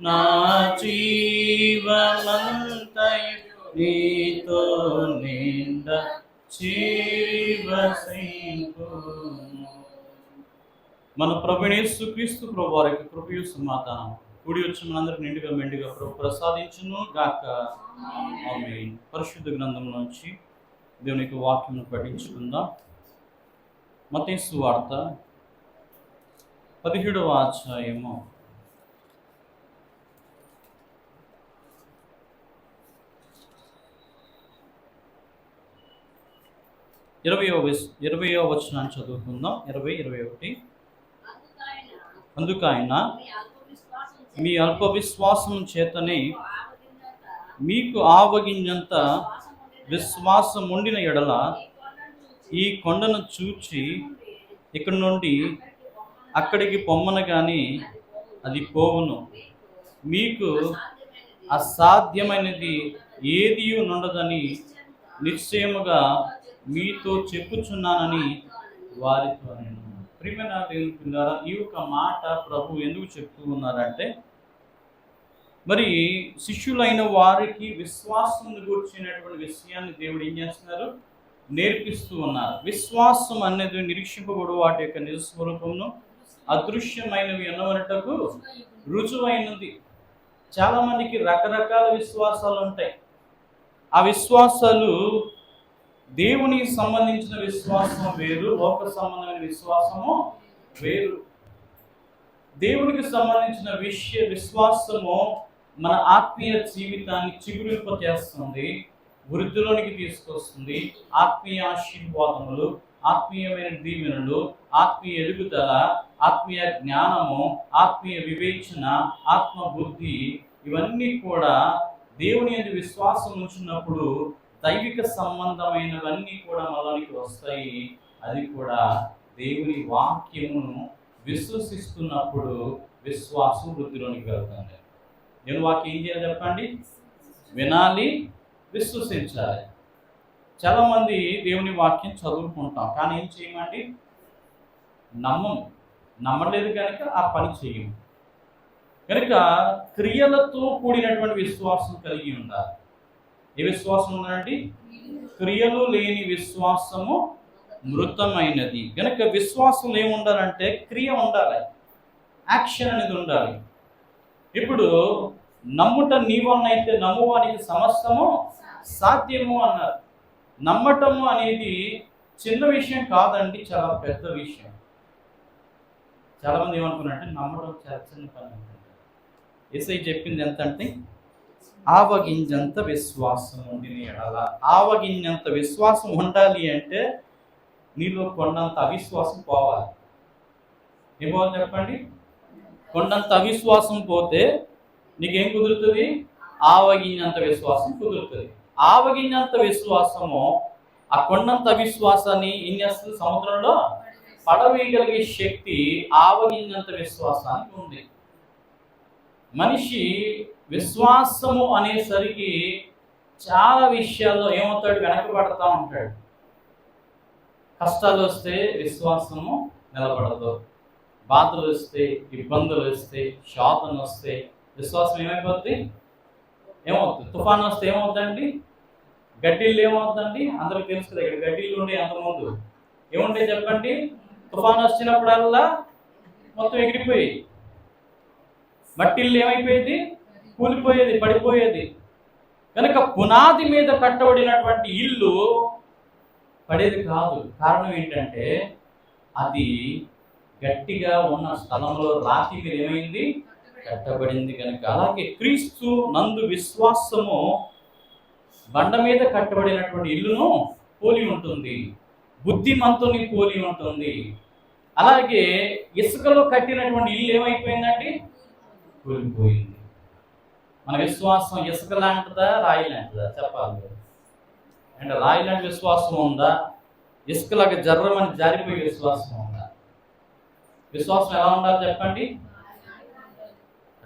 నా జీవనంతయు నీతో నిండ మన ప్రభునేసు క్రీస్తు ప్రభు వారి కృపయు సమాధానం కూడి వచ్చి మనందరికి నిండుగా మెండుగా ప్రభు ప్రసాదించును గాక. ఆమె పరిశుద్ధ గ్రంథం నుంచి దేవుని యొక్క వాక్యం పఠించుకుందాం. మతేసు వార్త పదిహేడవ అధ్యాయము. ఇరవయో ఇరవయో వచనాన్ని చదువుకుందాం. ఇరవై ఇరవై ఒకటి. అందుకు ఆయన మీ అల్ప విశ్వాసం చేతనే మీకు ఆవగింజంత విశ్వాసం ఉండిన ఎడల ఈ కొండను చూచి ఇక్కడ నుండి అక్కడికి పొమ్మన కానీ అది పోవును. మీకు అసాధ్యమైనది ఏది నుండదని నిశ్చయముగా మీతో చెప్పుచున్నానని వారితో నేను ప్రియమైన దేవుని పిల్లారా ఈ యొక్క మాట ప్రభు ఎందుకు చెప్తూ ఉన్నారంటే మరి శిష్యులైన వారికి విశ్వాసం గురించినటువంటి విషయాన్ని దేవుడు ఏం చేస్తున్నారు? నేర్పిస్తూ ఉన్నారు. విశ్వాసం అనేది నిరీక్షింపబడు వాటి యొక్క నిజస్వరూపమును అదృశ్యమైనవి అన్నవనటకు రుజువైనది. చాలా మందికి రకరకాల విశ్వాసాలు ఉంటాయి. ఆ విశ్వాసాలు దేవునికి సంబంధించిన విశ్వాసం వేరు లోక సంబంధమైన విశ్వాసము వేరు. దేవునికి సంబంధించిన విషయ విశ్వాసము మన ఆత్మీయ జీవితాన్ని చిగురింప చేస్తుంది వృద్ధిలోనికి తీసుకొస్తుంది. ఆత్మీయ ఆశీర్వాదములు ఆత్మీయమైన దీవెనలు ఆత్మీయ ఎదుగుదల ఆత్మీయ జ్ఞానము ఆత్మీయ వివేచన ఆత్మ బుద్ధి ఇవన్నీ కూడా దేవుని యందు విశ్వాసం ఉంచినప్పుడు దైవిక సంబంధమైనవన్నీ కూడా మనలోనికి వస్తాయి. అది కూడా దేవుని వాక్యమును విశ్వసిస్తున్నప్పుడు విశ్వాసం వృద్ధిలోనికి వెళ్తుంది నేను వాక్యం ఏం చేయాలి చెప్పండి? వినాలి విశ్వసించాలి. చాలామంది దేవుని వాక్యం చదువుకుంటాం కానీ ఏం చేయమండి? నమ్మం నమ్మలేదు కనుక ఆ పని చేయము. కనుక క్రియలతో కూడినటువంటి విశ్వాసం కలిగి ఉండాలి. ఏ విశ్వాసం ఉందండి? క్రియలు లేని విశ్వాసము మృతమైనది. కనుక విశ్వాసం ఏముండాలంటే క్రియ ఉండాలి. యాక్షన్ అనేది ఉండాలి. ఇప్పుడు నమ్ముట నీవన్నైతే నమ్మువానికి సమస్తము సాధ్యము అన్నారు. నమ్మటము అనేది చిన్న విషయం కాదండి చాలా పెద్ద విషయం. చాలామంది ఏమనుకున్నారంటే నమ్మటం చాలా చిన్న పని అనుకుంటారు ఎస్ఐ చెప్పింది ఎంత అంటే ఆవగింజంత విశ్వాసం ఉండిన ఎడల. ఆవగింజంత విశ్వాసం ఉండాలి అంటే నీలో కొండంత అవిశ్వాసం పోవాలి. ఏమో చెప్పండి? కొండంత అవిశ్వాసం పోతే నీకేం కుదురుతుంది? ఆవగింజంత విశ్వాసం కుదురుతుంది. ఆవగింజంత విశ్వాసము ఆ కొండంత అవిశ్వాసాన్ని ఏం చేస్తుంది సముద్రంలో? పడవేయగలిగే శక్తి ఆవగింజంత విశ్వాసానికి ఉంది. మనిషి విశ్వాసము అనేసరికి చాలా విషయాల్లో ఏమవుతాడు? వెనకబడతా ఉంటాడు. కష్టాలు వస్తే విశ్వాసము నిలబడదు. బాధలు వస్తే ఇబ్బందులు వస్తే శాతం వస్తే విశ్వాసం ఏమైపోద్ది? ఏమవుతుంది? తుఫాన్ వస్తే ఏమవుతుందండి? గడ్డిళ్ళు ఏమవుతుందండి? అందరికి తెలుసు కదా ఇక్కడ గడ్డిళ్ళు ఉండే అంతకుముందు. ఏముంటాయి చెప్పండి? తుఫాన్ వచ్చినప్పుడల్లా మొత్తం ఎగిరిపోయి. మట్టిల్లు ఏమైపోయేది? కూలిపోయేది పడిపోయేది. కనుక పునాది మీద కట్టబడినటువంటి ఇల్లు పడేది కాదు. కారణం ఏంటంటే అది గట్టిగా ఉన్న స్థలంలో రాతి మీద ఏమైంది? కట్టబడింది కనుక. అలాగే క్రీస్తు నందు విశ్వాసము బండ మీద కట్టబడినటువంటి ఇల్లును పోలి ఉంటుంది. బుద్ధిమంతుని పోలి ఉంటుంది. అలాగే ఇసుకలో కట్టినటువంటి ఇల్లు ఏమైపోయిందండి? కూలిపోయింది. మన విశ్వాసం ఇసుక లాంటిదా రాయి లాంటిదా? చెప్పాలి. అంటే రాయి లాంటి విశ్వాసం ఉందా? ఇసుకలాగా జర్రమని జారిపోయే విశ్వాసం ఉందా? విశ్వాసం ఎలా ఉండాలి చెప్పండి?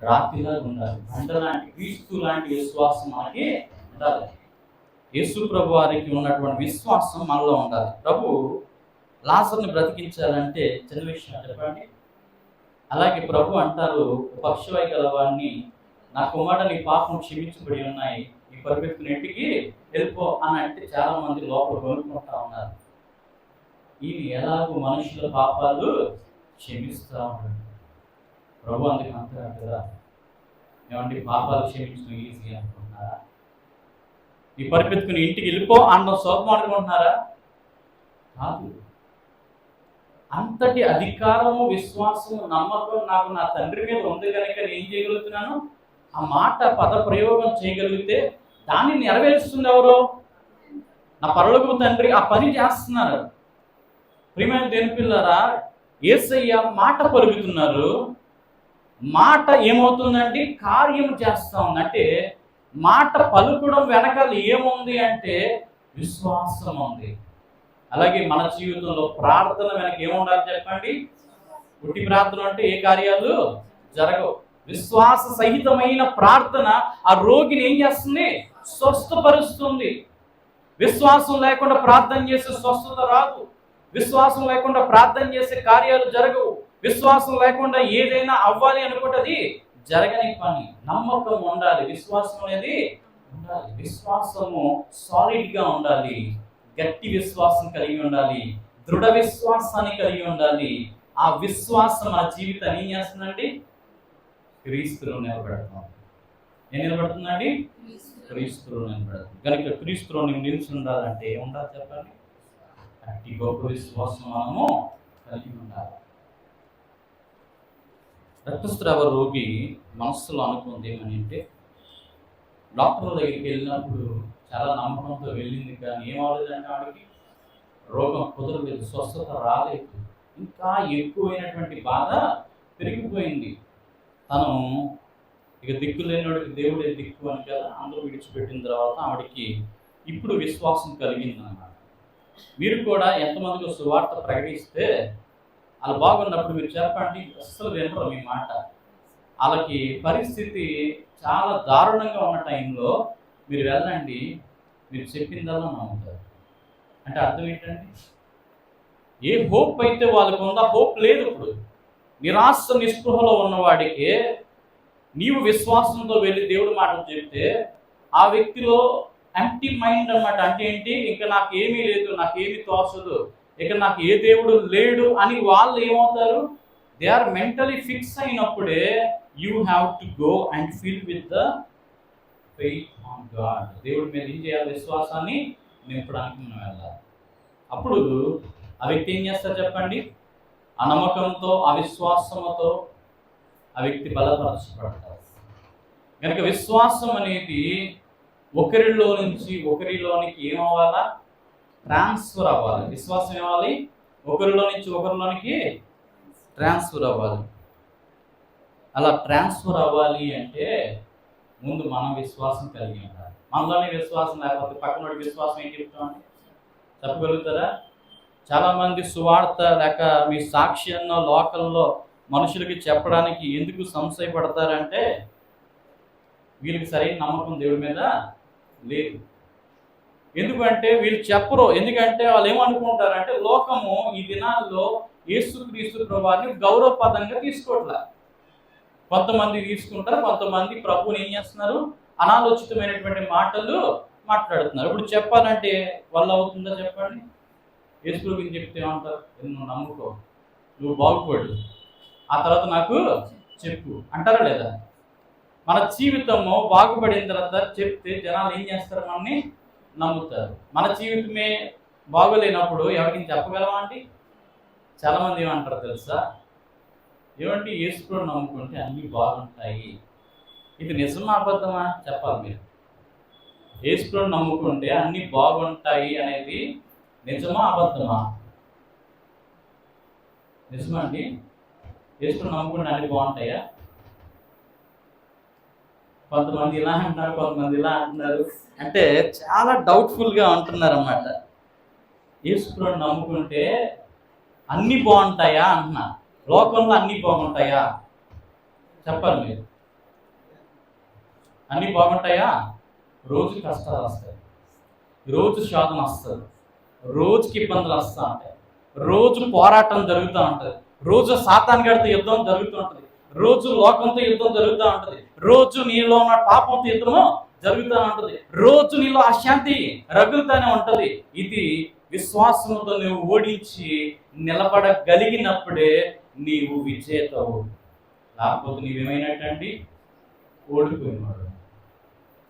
రాతిలాగా ఉండాలి. బండ లాంటి క్రీస్తు లాంటి విశ్వాసం మనకి ఉండాలి. యేసు ప్రభు వారికి ఉన్నటువంటి విశ్వాసం మనలో ఉండాలి. ప్రభు లాసర్ని బ్రతికించాలంటే చిన్న విషయం చెప్పండి. అలాగే ప్రభు అంటారు పక్షవై గల నా కుమారుడు నీ పాపం క్షమించబడి ఉన్నాయి. ఈ పరిపెత్తుకుని ఇంటికి వెళ్ళిపో అని అంటే చాలా మంది లోపల కొనుక్కుంటా ఉన్నారు. ఈయన ఎలాగో మనుషుల పాపాలు క్షమిస్తూ ఉన్నాడు. ప్రభు అందుకు అంటారు కదా ఏమంటే పాపాలు క్షమించడం ఈజీ అనుకుంటున్నారా? ఈ పరిపెత్తుకుని ఇంటికి వెళ్ళిపో అన్న శోభం అనుకుంటున్నారా? కాదు. అంతటి అధికారము విశ్వాసము నమ్మకం నాకు నా తండ్రి మీద ఉంది కనుక నేను చేయగలుగుతున్నాను? ఆ మాట పద ప్రయోగం చేయగలిగితే దాన్ని నెరవేరుస్తుంది ఎవరు నా పరలోకపు తండ్రి ఆ పని చేస్తున్నారు. ప్రియమైన దేని పిల్లరా ఏసయ్య మాట పలుకుతున్నారు. మాట ఏమవుతుందండి? కార్యం చేస్తా ఉంది. అంటే మాట పలుకడం వెనకాల ఏముంది అంటే విశ్వాసం ఉంది అలాగే మన జీవితంలో ప్రార్థన వెనక ఏముండాలి చెప్పండి? పుట్టి ప్రార్థన అంటే ఏ కార్యాలు? జరగవు. విశ్వాస సహితమైన ప్రార్థన ఆ రోగిని ఏం చేస్తుంది? స్వస్థపరుస్తుంది. విశ్వాసం లేకుండా ప్రార్థన చేసే స్వస్థత రాదు. విశ్వాసం లేకుండా ప్రార్థన చేసే కార్యాలు జరగవు. విశ్వాసం లేకుండా ఏదైనా అవ్వాలి అనుకుంటది జరగని పని. నమ్మకం ఉండాలి. విశ్వాసం అనేది ఉండాలి. విశ్వాసము సాలిడ్గా ఉండాలి. గట్టి విశ్వాసం కలిగి ఉండాలి. దృఢ విశ్వాసాన్ని కలిగి ఉండాలి. ఆ విశ్వాసం మన జీవితాన్ని ఏం చేస్తుందండి? క్రీస్తులో నిలబెడతాం. ఏం నిలబడుతుందండి? క్రీస్తులో నిలబెడతాం. కనుక క్రీస్తులో నువ్వు నిలిచి ఉండాలంటే ఏముండాలి చెప్పండి? అట్టి గొప్ప విశ్వాసం మనము కలిగి ఉండాలి. రక్తస్రావ రోగి మనస్సులో అనుకుంది ఏమని అంటే డాక్టర్ దగ్గరికి వెళ్ళినప్పుడు చాలా నమ్మకంతో వెళ్ళింది కానీ ఏం అవ్వలేదంటే ఆవిడకి రోగం కుదరలేదు స్వస్థత రాలేదు. ఇంకా ఎక్కువైనటువంటి బాధ పెరిగిపోయింది. తను ఇక దిక్కు లేనివాడికి దేవుడే దిక్కు అని కదా అందరూ విడిచిపెట్టిన తర్వాత ఆవిడకి ఇప్పుడు విశ్వాసం కలిగింది అన్నమాట మీరు కూడా ఎంతమందికి సువార్త ప్రకటిస్తే అలా బాగున్నప్పుడు మీరు చెప్పండి అస్సలు వినరు మీ మాట. వాళ్ళకి పరిస్థితి చాలా దారుణంగా ఉన్న టైంలో మీరు వెళ్ళండి మీరు చెప్పిందల్లా నమ్ముతారు. అంటే అర్థం ఏంటండి? ఏ హోప్ అయితే వాళ్ళకు ఉందా? హోప్ లేదు ఇప్పుడు. నిరాశ నిస్పృహలో ఉన్నవాడికి నీవు విశ్వాసంతో వెళ్ళి దేవుడి మాటలు చెప్తే ఆ వ్యక్తిలో ఎంటీ మైండ్ అన్నమాట. అంటే ఏంటి? ఇంకా నాకు ఏమీ లేదు నాకు ఏమీ తోచదు ఇక నాకు ఏ దేవుడు లేడు అని వాళ్ళు ఏమవుతారు? దే ఆర్ మెంటలీ ఫిక్స్ అయినప్పుడే you have to go and feel with the faith on God దేవుడి మీద ఏం చేయాలి? విశ్వాసాన్ని నింపడానికి మనం వెళ్ళాలి. అప్పుడు ఆ వ్యక్తి ఏం చేస్తారు చెప్పండి? ఆ అవిశ్వాసముతో ఆ వ్యక్తి బలపరచబడతారు కనుక విశ్వాసం అనేది ఒకరిలో నుంచి ఒకరిలోనికి ఏమవ్వాలా? ట్రాన్స్ఫర్ అవ్వాలి. విశ్వాసం ఏమవ్వాలి? ఒకరిలో నుంచి ఒకరిలోనికి ట్రాన్స్ఫర్ అవ్వాలి. అలా ట్రాన్స్ఫర్ అవ్వాలి అంటే ముందు మనం విశ్వాసం కలిగి ఉండాలి. మనలోనే విశ్వాసం లేకపోతే పక్కన విశ్వాసం ఏం చెప్తామండి? చెప్పగలుగుతారా? చాలామంది సువార్త లేక మీ సాక్ష్యాన్ని లోకల్లో మనుషులకి చెప్పడానికి ఎందుకు సంశయపడతారంటే వీళ్ళకి సరైన నమ్మకం దేవుడి మీద లేదు. ఎందుకంటే వీళ్ళు చెప్పరు. ఎందుకంటే వాళ్ళు ఏమనుకుంటారంటే లోకము ఈ దినాల్లో యేసుక్రీస్తు ప్రభావాన్ని గౌరవపదంగా తీసుకోవట్లే కొంతమంది తీసుకుంటారు కొంతమంది ప్రభుని ఏం చేస్తున్నారు? అనాలోచితమైనటువంటి మాటలు మాట్లాడుతున్నారు. ఇప్పుడు చెప్పాలంటే వల్ల అవుతుందా చెప్పండి? యేసు గురించి చెప్తే ఏమంటారు? నువ్వు నమ్ముకో. నువ్వు బాగుపడు. ఆ తర్వాత నాకు చెప్పు. అంటారా లేదా? మన జీవితము బాగుపడిన తర్వాత చెప్తే జనాలు ఏం చేస్తారు మనని నమ్ముతారు. మన జీవితమే బాగోలేనప్పుడు ఎవరికి చెప్పగలమా అండి? చాలామంది ఏమంటారు తెలుసా? ఏమంటే యేసుప్రభు నమ్ముకుంటే అన్నీ బాగుంటాయి. ఇది నిజమా అబద్ధమా? చెప్పాలి మీరు. యేసుప్రభు నమ్ముకుంటే అన్నీ బాగుంటాయి అనేది నిజమా అబద్ధమా? నిజమా అండి. యేసుప్రభు నమ్ముకుంటే అన్ని బాగుంటాయా? కొంతమంది ఇలా అంటున్నారు కొంతమంది ఇలా అంటున్నారు. అంటే చాలా డౌట్ఫుల్గా ఉంటున్నారు అన్నమాట యేసుప్రభు నమ్ముకుంటే అన్నీ బాగుంటాయా అంటున్నా. లోకంలో అన్నీ బాగుంటాయా? చెప్పాలి మీరు. అన్నీ బాగుంటాయా? రోజు కష్టాలు వస్తాయి. రోజు శోధన వస్తుంది. రోజుకి ఇబ్బందులు వస్తూ ఉంటాయి. రోజు పోరాటం జరుగుతూ ఉంటుంది. రోజు సాతాన్ గడితే యుద్ధం జరుగుతూ ఉంటుంది. రోజు లోకంతో యుద్ధం జరుగుతూ ఉంటుంది. రోజు నీలో ఉన్న పాపంతో యుద్ధము జరుగుతూ ఉంటుంది. రోజు నీలో అశాంతి రగులుతూనే ఉంటుంది. ఇది విశ్వాసంతో నువ్వు ఓడించి నిలబడగలిగినప్పుడే నీవు విజేతవు. లేకపోతే నీవేమైనట్టండి ఓడిపోయినాడు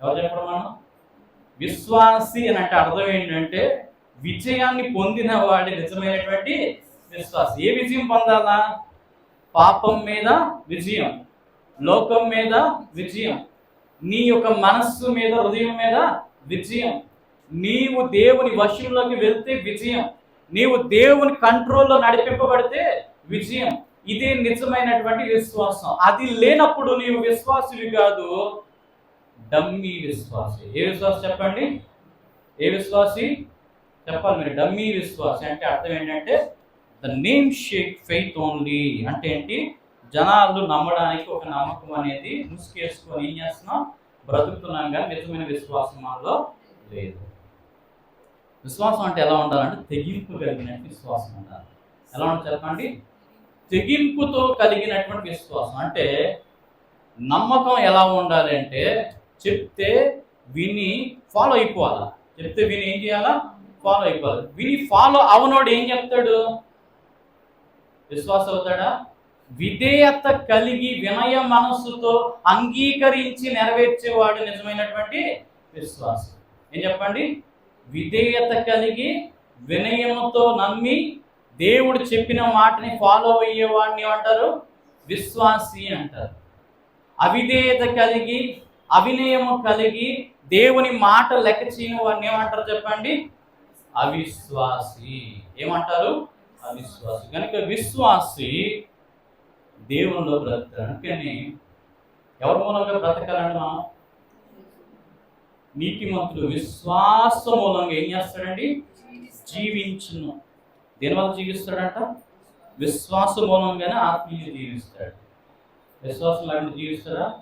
ఎవరు చెప్పడం మనం? విశ్వాసి అని అంటే అర్థం ఏంటంటే విజయాన్ని పొందిన వాడి నిజమైనటువంటి విశ్వాసి. ఏ విజయం పొందాలా? పాపం మీద విజయం లోకం మీద విజయం నీ యొక్క మనస్సు మీద హృదయం మీద విజయం నీవు దేవుని వశంలోకి వెళ్తే విజయం నీవు దేవుని కంట్రోల్లో నడిపింపబడితే విజయం. ఇదే నిజమైనటువంటి విశ్వాసం. అది లేనప్పుడు నీవు విశ్వాసులు కాదు. డమ్మీ విశ్వాసి. ఏ విశ్వాసం చెప్పండి? ఏ విశ్వాసి? చెప్పాలి మీరు. డమ్మీ విశ్వాసి అంటే అర్థం ఏంటంటే the namesake faith only అంటే ఏంటి? జనాలు నమ్మడానికి ఒక నమ్మకం అనేది ముసుకేసుకొని ఏం చేస్తున్నాం బ్రతుకుతున్నాం కానీ నిజమైన విశ్వాసం మనలో లేదు. విశ్వాసం అంటే ఎలా ఉండాలంటే తెగింపు కలిగినట్టు విశ్వాసం ఉండాలి. ఎలా ఉంటుంది చెప్పండి? తెగింపుతో కలిగినటువంటి విశ్వాసం. అంటే నమ్మకం ఎలా ఉండాలి అంటే చెప్తే విని ఫాలో అయిపోవాలా? చెప్తే విని ఏం చేయాలా? ఫాలో అయిపోవాలి విని ఫాలో అవనోడు ఏం చెప్తాడు? విశ్వాసం అవుతాడా? విధేయత కలిగి వినయ మనస్సుతో అంగీకరించి నెరవేర్చేవాడు నిజమైనటువంటి విశ్వాసం. ఏం చెప్పండి? విధేయత కలిగి వినయముతో నమ్మి దేవుడు చెప్పిన మాటని ఫాలో అయ్యేవాడిని ఏమంటారు? విశ్వాసి అంటారు. అవిధేయత కలిగి అవినయము కలిగి దేవుని మాట లెక్క చేయని వాడిని ఏమంటారు చెప్పండి? అవిశ్వాసి. ఏమంటారు? అవిశ్వాసి. కనుక విశ్వాసి దేవునిలో బ్రతకాలి అందుకని ఎవరి మూలంగా బ్రతకాలండి మనం? నీతిమంతుడు విశ్వాస మూలంగా ఏం చేస్తాడండి? జీవించును. దేనివల్ల జీవిస్తాడంట? విశ్వాస మూలంగానే ఆత్మీయ జీవిస్తాడు. విశ్వాసం లేకుండా జీవిస్తారా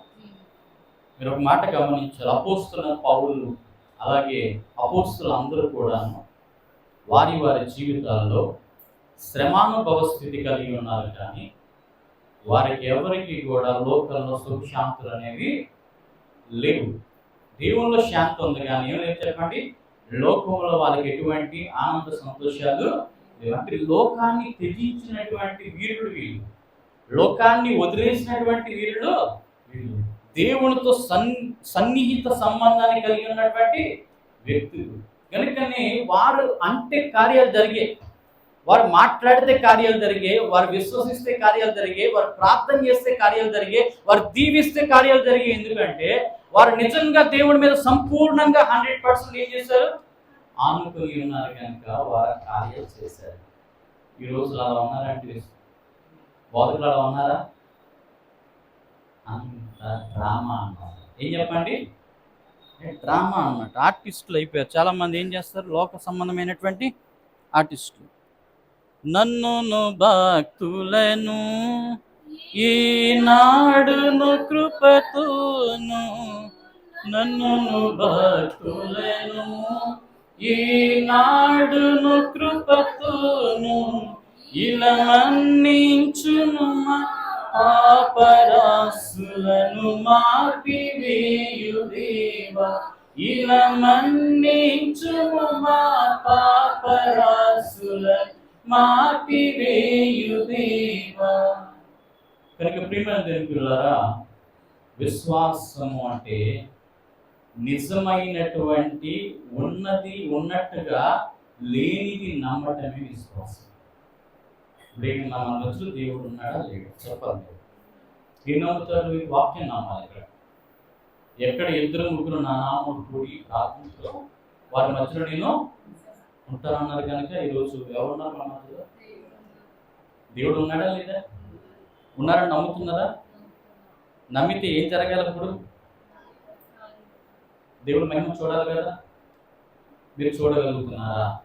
మీరు ఒక మాట గమనించారు అపోస్తున్న పౌరులు అలాగే అపోస్తులు అందరూ కూడా వారి వారి జీవితాల్లో శ్రమానుభవ స్థితి కలిగి ఉన్నారు కానీ వారికి ఎవరికి కూడా లోకంలో సుఖశాంతులు అనేవి లేవు. దేవుల్లో శాంతి ఉంది కానీ ఏం లేదు చెప్పండి? లోకంలో వాళ్ళకి ఎటువంటి ఆనంద సంతోషాలు లేవు. అంటే లోకాన్ని త్యజించినటువంటి వీరుడు వీళ్ళు. లోకాన్ని వదిలేసినటువంటి వీరుడు వీళ్ళు. దేవునితో సన్ సన్నిహిత సంబంధాన్ని కలిగి ఉన్నటువంటి వ్యక్తులు. కనుకని వారు అంటే కార్యాలు జరిగే వారు మాట్లాడితే కార్యాలు జరిగే వారు విశ్వసిస్తే కార్యాలు జరిగే వారు ప్రార్థన చేస్తే కార్యాలు జరిగే వారు దీవిస్తే కార్యాలు జరిగే ఎందుకంటే వారు నిజంగా దేవుడి మీద సంపూర్ణంగా హండ్రెడ్ పర్సెంట్ ఏం చేశారు? ఆనుకొని ఉన్నారు కనుక వారు కార్యాలు చేశారు. ఈ రోజు అలా ఉన్నారంటే బోధకులు అలా ఉన్నారా? అంత డ్రామా అన్నారు. ఏం చెప్పండి? డ్రామా అన్నమాట. ఆర్టిస్టులు అయిపోయారు. చాలామంది ఏం చేస్తారు? లోక సంబంధమైనటువంటి ఆర్టిస్టులు. నన్ను భక్తులను ఈనాడును కృపతోను నన్ను భక్తులను ఈనాడును కృపతోను ఇలా మన్నించును మా పాపరాసులను మాపివేయు దేవా ఇలా మన్నించుము మా పాపరాసులను మాపివేయు దేవా కనుక ప్రియమైన దేవులారా విశ్వాసము అంటే నిజమైనటువంటి ఉన్నది ఉన్నట్టుగా లేనిది నమ్మటమే విశ్వాసం. ఇప్పుడు నా మనసు దేవుడు ఉన్నాడా లేడు? చెప్పాలి. మీరు. ఏం నమ్ముతారు ఈ వాక్యం నమ్మాలి ఇక్కడ. ఎక్కడ ఇద్దరు ముగ్గురు నా నామములు కూడి ప్రార్థించలో వారి మధ్యలో నేను ఉంటానన్నారు కనుక ఈరోజు ఎవరున్నారు మన మధ్యలో? దేవుడు ఉన్నాడా లేదా? ఉన్నారని నమ్ముతున్నారా? నమ్మితే ఏం జరగాలి ఇప్పుడు దేవుడు మహిమ చూడాలి కదా? మీరు చూడగలుగుతున్నారా?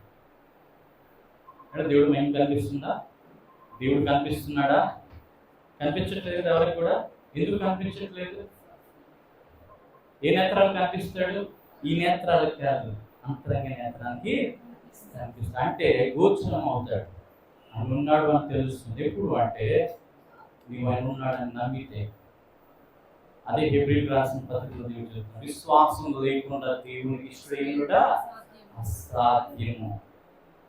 అంటే దేవుడు మహిమ కనిపిస్తుందా దేవుడు కనిపిస్తున్నాడా? కనిపించట్లేదు ఎవరికి కూడా? ఎందుకు కనిపించట్లేదు? ఏ నేత్రాలు కనిపిస్తాడు? ఈ నేత్రాలు కాదు అంతరంగ నేత్రానికి కనిపిస్తాడు. అంటే గోచరం అవుతాడు. ఆయన ఉన్నాడు అని తెలుస్తుంది. ఎప్పుడు? అంటే నీవు ఆయన ఉన్నాడని నమ్మితే. అదే హెబ్రిల్ రాసిన పత్రికలో దేవుడు చెప్తున్నాడు. విశ్వాసం లేకుండా దేవునికి ఇష్టడేయుడా అసాధ్యము.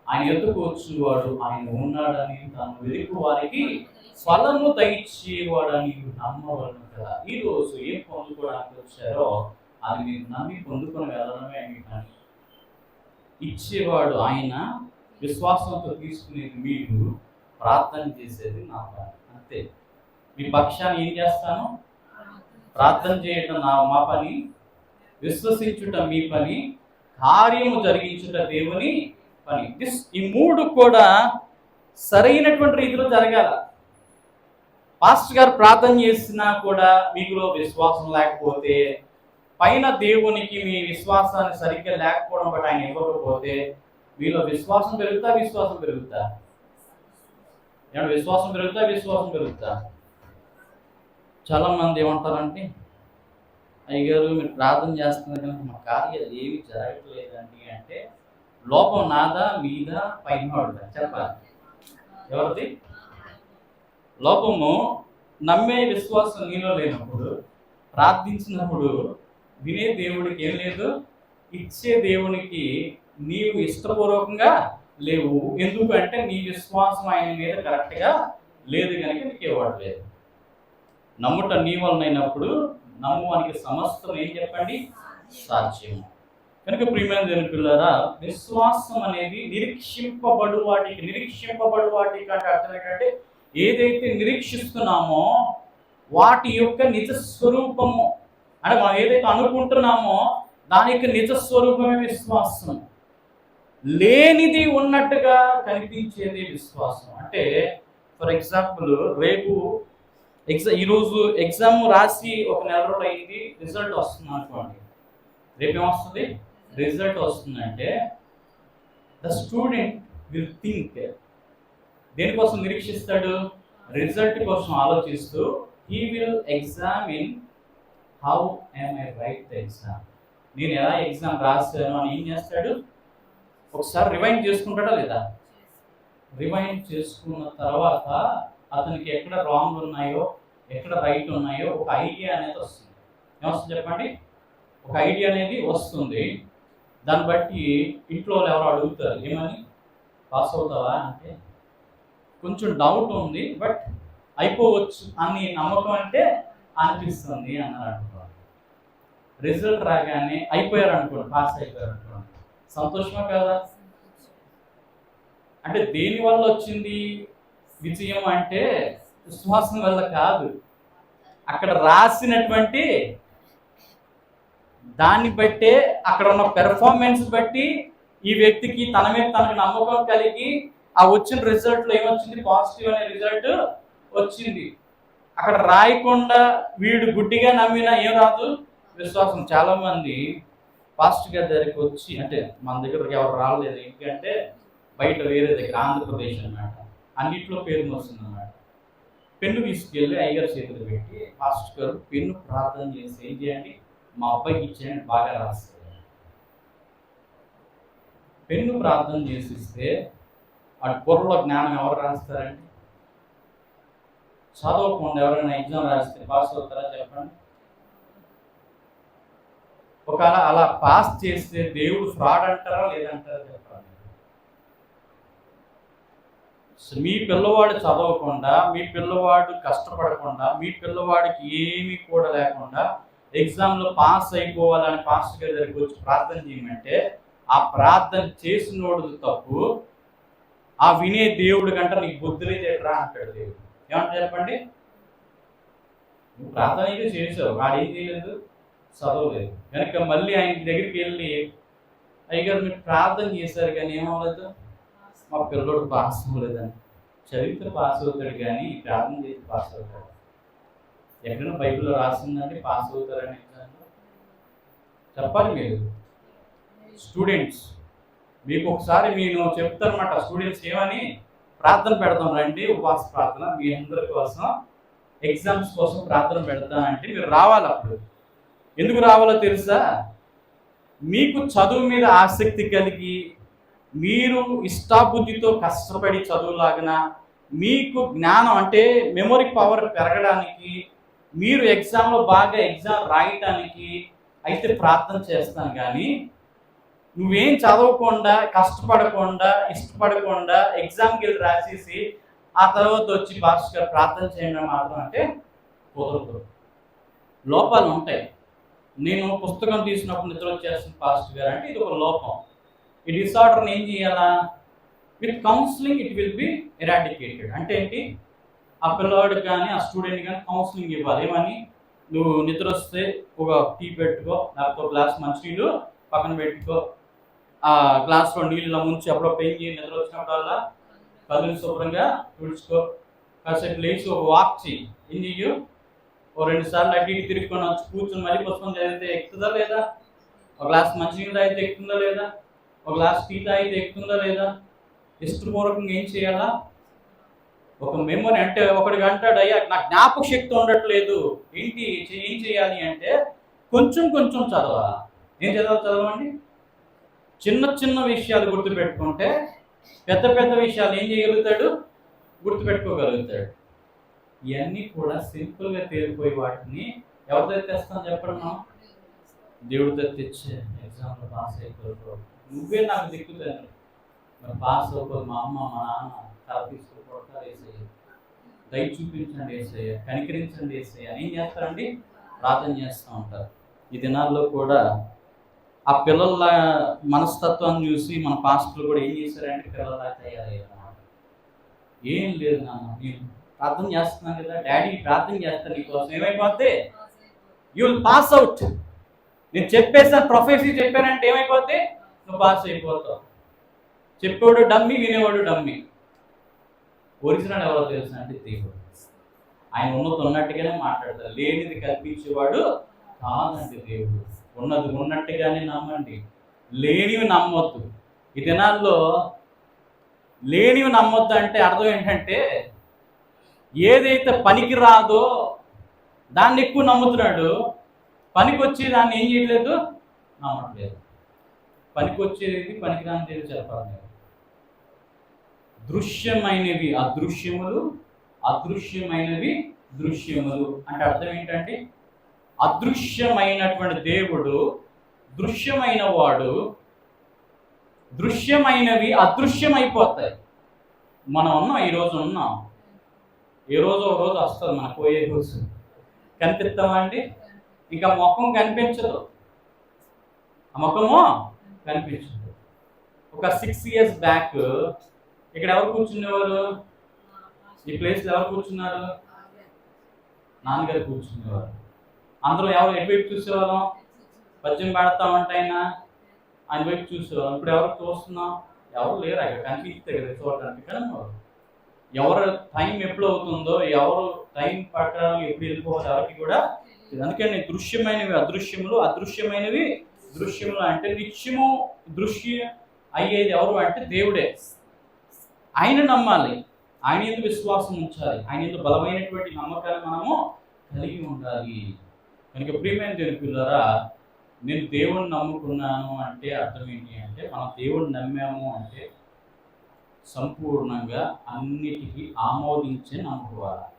ఆయన ఎదుకు వచ్చేవాడు? ఆయన ఉన్నాడని తాను వెతుకు వారికి ఫలము దయచేవాడని నమ్మవలను కదా. ఈ రోజు ఏం పొందుకోవడానికి వచ్చారో అది మీరు నమ్మి పొందుకొని వెళ్ళడమే మీ ఇచ్చేవాడు ఆయన విశ్వాసంతో తీసుకునేది మీరు ప్రార్థన చేసేది నా పని. అంతే. మీ పక్షాన్ని ఏం చేస్తాను? ప్రార్థన చేయటం నా మా పని. విశ్వసించుట మీ పని. కార్యము జరిగించుట దేవుని పని దిస్ ఈ మూడు కూడా సరైనటువంటి రీతిలో జరగాల. పాస్టర్ గారు ప్రార్థన చేసినా కూడా మీకులో విశ్వాసం లేకపోతే పైన దేవునికి మీ విశ్వాసాన్ని సరిగ్గా లేకపోవడం బట్టి ఆయన ఇవ్వకపోతే మీలో విశ్వాసం పెరుగుతా విశ్వాసం పెరుగుతా? ఏమన్నా విశ్వాసం పెరుగుతా విశ్వాసం పెరుగుతా? చాలా మంది ఏమంటారంటే అయ్యగారు మీరు ప్రార్థన చేస్తున్నారు కానీ మా కార్యాలు ఏమి జరగట్లేదండి అంటే లోపం నాదా మీద పైన చెప్పాలి. ఎవరిది? లోపము నమ్మే విశ్వాసం నీలో లేనప్పుడు ప్రార్థించినప్పుడు వినే దేవుడికి ఏం లేదు? ఇచ్చే దేవునికి నీవు ఇష్టపూర్వకంగా లేవు. ఎందుకంటే నీ విశ్వాసం ఆయన మీద కరెక్ట్గా లేదు కనుక నీకు ఇవ్వట్లేదు నమ్ముట నీ వలనైనప్పుడు నమ్మువానికి సమస్తం ఏం చెప్పండి? సాధ్యం కనుక ప్రియమైన దేవుని పిల్లరా విశ్వాసం అనేది నిరీక్షింపబడు వాటికి నిరీక్షింపబడు వాటికి అంటే అర్థం ఏంటంటే ఏదైతే నిరీక్షిస్తున్నామో వాటి యొక్క నిజ స్వరూపము. అంటే మనం ఏదైతే అనుకుంటున్నామో దాని యొక్క నిజ స్వరూపమే విశ్వాసం. లేనిది ఉన్నట్టుగా కనిపించేది విశ్వాసం. అంటే ఫర్ ఎగ్జాంపుల్ రేపు ఎగ్జామ్ ఈరోజు ఎగ్జామ్ రాసి ఒక నెల రోజులు అయింది రిజల్ట్ వస్తుంది అనుకోండి. రేపు ఏమొస్తుంది రిజల్ట్ వస్తుందంటే ద స్టూడెంట్ విల్ థింక్ దేనికోసం నిరీక్షిస్తాడు? రిజల్ట్ కోసం ఆలోచిస్తూ he will examine how I'm I write the exam. నేను ఎలా ఎగ్జామ్ రాశాను అని ఏం చేస్తాడు? ఒకసారి రివైండ్ చేసుకుంటాడా లేదా? రివైండ్ చేసుకున్న తర్వాత అతనికి ఎక్కడ రాంగ్ ఉన్నాయో ఎక్కడ రైట్ ఉన్నాయో ఒక ఐడియా అనేది వస్తుంది. ఏమొస్తుంది చెప్పండి? ఒక ఐడియా అనేది వస్తుంది. దాన్ని బట్టి ఇంట్లో వాళ్ళు ఎవరో అడుగుతారు ఏమని? పాస్ అవుతావా? అంటే కొంచెం డౌట్ ఉంది బట్ అయిపోవచ్చు అని నమ్మకం అంటే అనిపిస్తుంది అన్నారు అనుకోండి. రిజల్ట్ రాగానే అయిపోయారు అనుకోండి పాస్ అయిపోయారు అనుకోండి సంతోషమా కదా? అంటే దేని వల్ల వచ్చింది విజయం అంటే విశ్వాసం వల్ల కాదు. అక్కడ రాసినటువంటి దాన్ని బట్టే అక్కడ ఉన్న పెర్ఫార్మెన్స్ బట్టి ఈ వ్యక్తికి తన మీద తనకు నమ్మకం కలిగి ఆ వచ్చిన రిజల్ట్లో ఏమొచ్చింది? పాజిటివ్ అనే రిజల్ట్ వచ్చింది. అక్కడ రాయకుండా వీడు గుడ్డిగా నమ్మినా ఏం రాదు? విశ్వాసం. చాలా మంది గారి దగ్గరికి వచ్చి అంటే మన దగ్గరకు ఎవరు రాలేదు ఎందుకంటే బయట వేరే దగ్గర ఆంధ్రప్రదేశ్ అన్నమాట. అన్నిట్లో పేరు వస్తుంది అనమాట పెన్ను తీసుకెళ్ళి అయ్యగారు చేతులు పెట్టి ఫాస్ట్ గారు పెన్ను ప్రార్థన చేసి ఏం చేయండి? మా అబ్బాయికి ఇచ్చేయండి బాగా రాస్తారు పెన్ను ప్రార్థన చేసిస్తే ఆ బుర్రలో జ్ఞానం ఎవరు రాస్తారండి? చదవకుండా ఎవరైనా ఎగ్జామ్ రాస్తే పాస్ అవుతారా చెప్పండి? ఒకవేళ అలా పాస్ చేస్తే దేవుడు ఫ్రాడ్ అంటారా లేదంటారా చెప్పండి. మీ పిల్లవాడు చదవకుండా మీ పిల్లవాడు కష్టపడకుండా మీ పిల్లవాడికి ఏమీ కూడా లేకుండా ఎగ్జామ్లో పాస్ అయిపోవాలని పాస్టర్ గారి దగ్గరికి వచ్చి ప్రార్థన చేయమంటే ఆ ప్రార్థన చేసినోడు తప్పు. ఆ వినే దేవుడు కంటే నీకు బుద్ధి తేటరా అంటాడు దేవుడు. ఏమంటారు చెప్పండి? నువ్వు ప్రార్థన అయితే చేసావు వాడు ఏం చేయలేదు? చదవలేదు. కనుక మళ్ళీ ఆయన దగ్గరికి వెళ్ళి అయ్యగారు మీరు ప్రార్థన చేశారు కానీ ఏమవ్వలేదు? మా పిల్లడు పాస్ అవ్వలేదని. చరిత్ర పాస్ అవుతాడు కానీ ప్రార్థన చేసి పాస్ అవుతాడు. ఎక్కడైనా బైబిల్లో రాసిందంటే పాస్ అవుతారని చెప్పాలి మీరు. స్టూడెంట్స్ మీకు ఒకసారి నేను చెప్తానమాట స్టూడెంట్స్ ఏమని? ప్రార్థన పెడతాం రండి ఉపవాస ప్రార్థన మీ అందరి కోసం ఎగ్జామ్స్ కోసం ప్రార్థన పెడతానంటే మీరు రావాలి అప్పుడు. ఎందుకు రావాలో తెలుసా? మీకు చదువు మీద ఆసక్తి కలిగి మీరు ఇష్టాబుద్ధితో కష్టపడి చదువులాగిన మీకు జ్ఞానం అంటే మెమొరీ పవర్ పెరగడానికి మీరు ఎగ్జామ్లో బాగా ఎగ్జామ్ రాయటానికి అయితే ప్రార్థన చేస్తాను కానీ నువ్వేం చదవకుండా కష్టపడకుండా ఇష్టపడకుండా ఎగ్జామ్కి వెళ్ళి రాసేసి ఆ తర్వాత వచ్చి భాస్కర్ గారు ప్రార్థన చేయడం మాత్రం అంటే కుదరదు. లోపాలు ఉంటాయి. నేను పుస్తకం తీసినప్పుడు నిద్ర వచ్చేస్తుంది పాస్టర్ గారు అంటే ఇది ఒక లోపం. ఈ డిసార్డర్ని ఏం చేయాలా? With counselling it will be eradicated అంటే ఏంటి? ఆ పిల్లవాడికి కానీ ఆ స్టూడెంట్ కానీ కౌన్సిలింగ్ ఇవ్వాలి. ఏమని? నువ్వు నిద్ర వస్తే ఒక టీ పెట్టుకో లేకపోతే ఒక గ్లాస్ మంచినీళ్ళు పక్కన పెట్టుకో. ఆ గ్లాస్లో నీళ్ళు ముంచి అప్పుడు పెయిన్ చేయి నిద్ర వచ్చినప్పుడల్లా కదులు శుభ్రంగా తుడుచుకో. కాసేపు లేచి ఒక వాక్ చెయ్యి. ఏం చెయ్యు? ఓ రెండు సార్లు అటు ఇటు తిరుగుకొని వచ్చి కూర్చొని మళ్ళీ పుస్తకం చదివితే ఎక్కుతుందా లేదా? ఒక గ్లాస్ మంచినీళ్ళు తాగితే ఎక్కుతుందా లేదా? ఒక గ్లాస్ టీ తాగితే ఎక్కుతుందా లేదా? ఇష్టపూర్వకంగా ఏం చేయాలా? ఒక మెమొరీ అంటే ఒకడికి అంటాడు అయ్యా నాకు జ్ఞాపక శక్తి ఉండట్లేదు. ఏంటి ఏం చేయాలి అంటే కొంచెం కొంచెం చదవా ఏం చదవ చదవండి చిన్న చిన్న విషయాలు గుర్తుపెట్టుకుంటే పెద్ద పెద్ద విషయాలు ఏం చేయగలుగుతాడు? గుర్తుపెట్టుకోగలుగుతాడు. ఇవన్నీ కూడా సింపుల్గా తేలిపోయి వాటిని ఎవరితో తెస్తాను చెప్పడం మనం? దేవుడితో తెచ్చే ఎగ్జామ్లో పాస్ అయిపోతుంది నువ్వే నాకు దిక్కుతాను మరి పాస్ మా అమ్మ మా నాన్న తల తీసుకుని కొడతారు వేసేయ దయ చూపించండి వేసేయ కనికరించండి వేసేయ ఏం చేస్తారండి? ప్రార్థన చేస్తూ ఉంటారు. ఈ దినాల్లో కూడా ఆ పిల్లల మనస్తత్వాన్ని చూసి మన పాస్టర్లు కూడా ఏం చేశారంటే పిల్లలా తయారయ్యారు ఏం లేదు నాన్న నేను ప్రార్థన చేస్తున్నాను కదా డాడీ ప్రార్థన చేస్తాను నీకోసం. ఏమైపోతే యూ విల్ పాస్ అవుట్ నేను చెప్పేసాను ప్రొఫెసీ చెప్పానంటే ఏమైపోతే నువ్వు పాస్ అయిపోతావు. చెప్పేవాడు డమ్మి వినేవాడు డమ్మి. ఒరిజినల్ ఎవరో తెలుసు అంటే దేవుడు. ఆయన ఉన్నది ఉన్నట్టుగానే మాట్లాడతారు. లేనిది కల్పించేవాడు కాదండి దేవుడు. ఉన్నది ఉన్నట్టుగానే నమ్మండి. లేనివి నమ్మొద్దు. ఈ దినాల్లో లేనివి నమ్మొద్దు అంటే అర్థం ఏంటంటే ఏదైతే పనికి రాదో దాన్ని ఎక్కువ నమ్ముతున్నాడు పనికి వచ్చి దాన్ని ఏం చేయట్లేదు? నమ్మట్లేదు. పనికి వచ్చేది పనికి రాని చెప్పాలి? దృశ్యమైనవి. అదృశ్యములు అదృశ్యమైనవి దృశ్యములు. అంటే అర్థం ఏంటంటే అదృశ్యమైనటువంటి దేవుడు దృశ్యమైన వాడు దృశ్యమైనవి అదృశ్యమైపోతాయి. మనం ఉన్నాం ఈ రోజు ఉన్నాం. ఏ రోజు ఒక రోజు వస్తుంది మన పోయే రోజు. కనిపిస్తామండి ఇంకా ముఖం కనిపించదు. ఆ ముఖము కనిపించదు. ఒక సిక్స్ ఇయర్స్ బ్యాక్ ఇక్కడ ఎవరు కూర్చునేవారు? ఈ ప్లేస్లో ఎవరు కూర్చున్నారు? నాన్నగారు కూర్చునేవారు. అందరూ ఎవరు ఎటువైపు చూసేవాళ్ళం? పద్యం పెడతా ఉంటే ఆయన ఆయన వైపు చూసేవాళ్ళం. ఇప్పుడు ఎవరు చూస్తున్నాం? ఎవరు లేరు. అక్కడ కనిపిస్తే కదా చూడడానికి కానీ ఎవరు టైం ఎప్పుడు అవుతుందో ఎవరు టైం పట్టడం ఎప్పుడు వెళ్ళిపోవాలి ఎవరికి కూడా అందుకని దృశ్యమైనవి అదృశ్యములు అదృశ్యమైనవి దృశ్యములు అంటే నిత్యము దృశ్య అయ్యేది ఎవరు అంటే దేవుడే. ఆయన నమ్మాలి. ఆయన ఎందుకు విశ్వాసం ఉంచాలి. ఆయన ఎందుకు బలమైనటువంటి నమ్మకాన్ని మనము కలిగి ఉండాలి. కనుక ప్రియమైన తెలుపుతారా నేను దేవుణ్ణి నమ్ముకున్నాను అంటే అర్థం ఏంటి అంటే మనం దేవుణ్ణి నమ్మాము అంటే సంపూర్ణంగా అన్నిటికీ ఆమోదించే నమ్ముకోవాలి